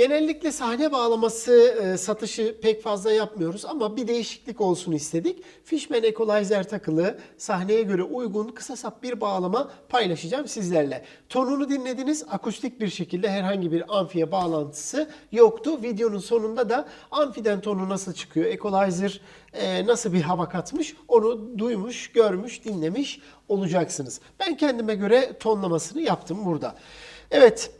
Genellikle sahne bağlaması e, satışı pek fazla yapmıyoruz ama bir değişiklik olsun istedik. Fishman Equalizer takılı sahneye göre uygun kısa sap bir bağlama paylaşacağım sizlerle. Tonunu dinlediniz. Akustik bir şekilde herhangi bir amfiye bağlantısı yoktu. Videonun sonunda da amfiden tonu nasıl çıkıyor, Equalizer e, nasıl bir hava katmış onu duymuş, görmüş, dinlemiş olacaksınız. Ben kendime göre tonlamasını yaptım burada. Evet,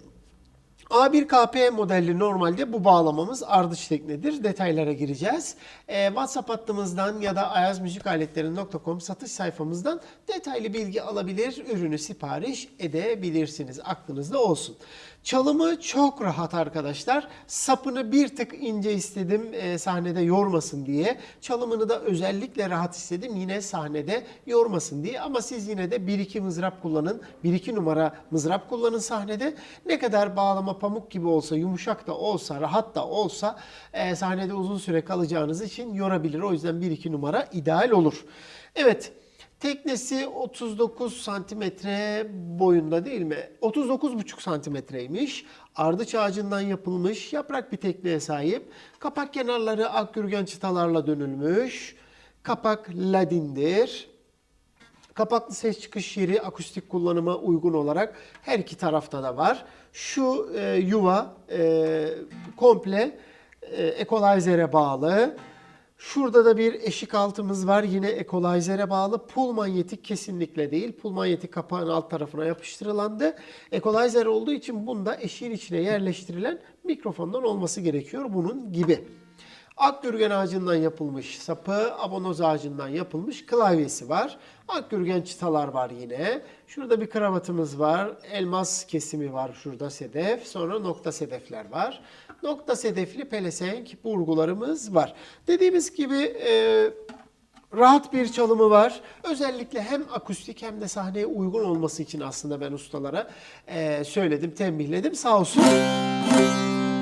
A1KP modelli normalde bu bağlamamız ardış teknedir. Detaylara gireceğiz. Ee, WhatsApp hattımızdan ya da ayazmüzikaletleri.com satış sayfamızdan detaylı bilgi alabilir, ürünü sipariş edebilirsiniz. Aklınızda olsun. Çalımı çok rahat arkadaşlar. Sapını bir tık ince istedim e, sahnede yormasın diye. Çalımını da özellikle rahat istedim yine sahnede yormasın diye. Ama siz yine de 1-2 mızrap kullanın. 1-2 numara mızrap kullanın sahnede. Ne kadar bağlama pamuk gibi olsa, yumuşak da olsa, rahat da olsa e, sahnede uzun süre kalacağınız için yorabilir. O yüzden 1-2 numara ideal olur. Evet. Teknesi 39 santimetre boyunda değil mi? 39,5 santimetreymiş. Ardıç ağacından yapılmış yaprak bir tekneye sahip. Kapak kenarları akgürgen çıtalarla dönülmüş. Kapak ladindir. Kapaklı ses çıkış yeri akustik kullanıma uygun olarak her iki tarafta da var. Şu e, yuva e, komple e, equalizer'e bağlı. Şurada da bir eşik altımız var. Yine equalizer'e bağlı. Pul manyetik kesinlikle değil. Pul manyetik kapağın alt tarafına yapıştırılandı. Equalizer olduğu için bunda eşiğin içine yerleştirilen mikrofondan olması gerekiyor. Bunun gibi. Akgürgen ağacından yapılmış sapı, abonoz ağacından yapılmış klavyesi var. Akgürgen çıtalar var yine. Şurada bir kravatımız var. Elmas kesimi var şurada sedef. Sonra nokta sedefler var. Nokta sedefli pelesenk burgularımız var. Dediğimiz gibi e, rahat bir çalımı var. Özellikle hem akustik hem de sahneye uygun olması için aslında ben ustalara e, söyledim, tembihledim. Sağ olsun.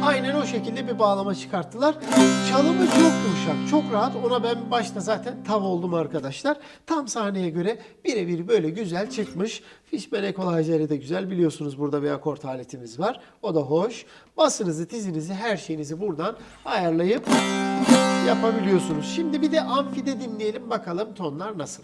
Aynen o şekilde bir bağlama çıkarttılar. Çalımı çok yumuşak, çok rahat. Ona ben başta zaten tav oldum arkadaşlar. Tam sahneye göre birebir böyle güzel çıkmış. Fishman Equalizer'i de güzel. Biliyorsunuz burada bir akort aletimiz var. O da hoş. Basınızı, tizinizi, her şeyinizi buradan ayarlayıp yapabiliyorsunuz. Şimdi bir de amfide dinleyelim bakalım tonlar nasıl.